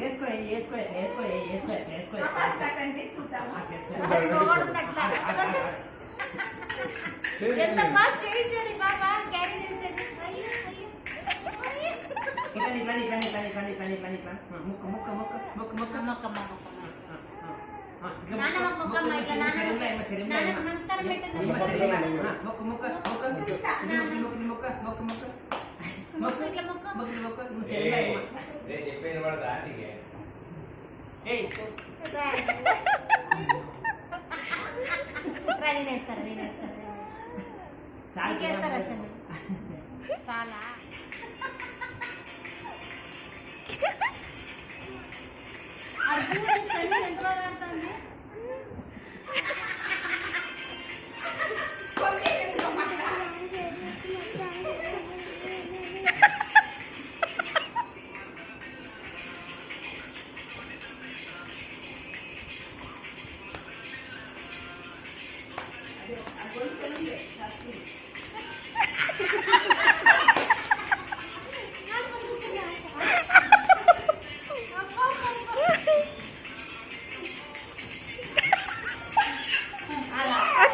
వేసుకో వేసుకో వేసుకో వేసుకో వేసుకో ముక్క ముక్క ముక్క ముక్క ముక్క ముక్క మొక్క మొక్క మొక్క మొక్క మొక్క నిలబడదా నేనేస్తారా నేనేస్తారా చాలా.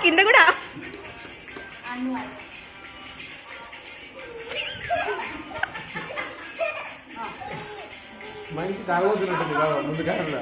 కింద కూడా అన్ను మంచి తాగబోతున్నట్టుంది బాబా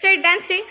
स्टेट डांसिंग